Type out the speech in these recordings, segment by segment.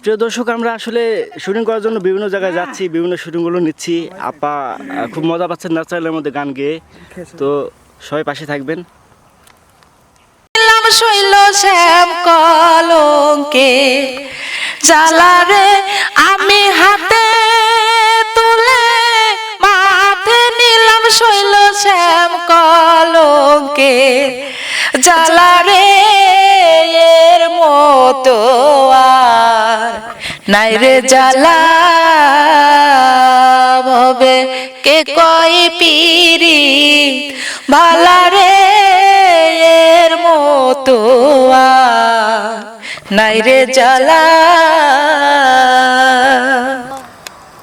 প্রিয় দর্শক, আমরা আসলে শুটিং করার জন্য বিভিন্ন জায়গায় যাচ্ছি, বিভিন্ন শুটিংগুলো নিচ্ছি। আপা খুব মজা পাচ্ছেন ন্যাচারালের মধ্যে গান গেয়ে। তো সবাই পাশে থাকবেন। শৈল শ্যাম কলঙ্কে আমি হাতে তুলে মাথে নিলাম শৈল শ্যাম কলঙ্কে, জ্বালারে এর মতো নাই রে জ্বালা ভবে কে কই পিরি? ভালা রে, এর মতো নাই রে জ্বালা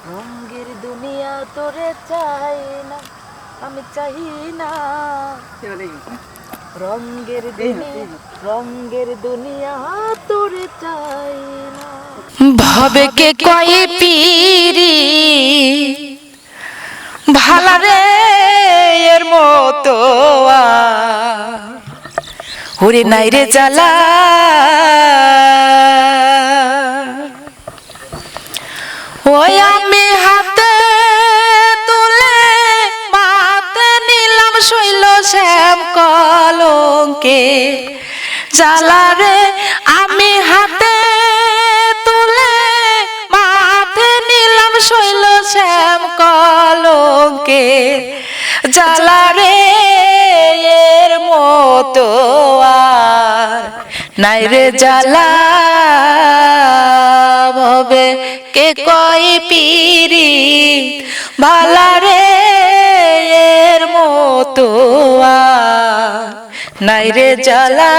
রঙ্গের দুনিয়া তোরে চাই না, আমি চাই না। রঙ্গের দুনিয়া রঙ্গের দুনিয়া তোরে চাই ভাবে কে কয় পিরি? ভালা রে এর মতো ওরে নাই রে জ্বালা। ওই আমি হাতে তুলে মাতে নিলাম শৈল শ্যাম কলঙ্কে। জ্বালা রে আমি হাতে শ্যাম কলঙ্কে জ্বালা রে এর মতো নাই রে জ্বালা, ভবে কে কই পিরি ভালা রে এর মতো নাই রে জ্বালা।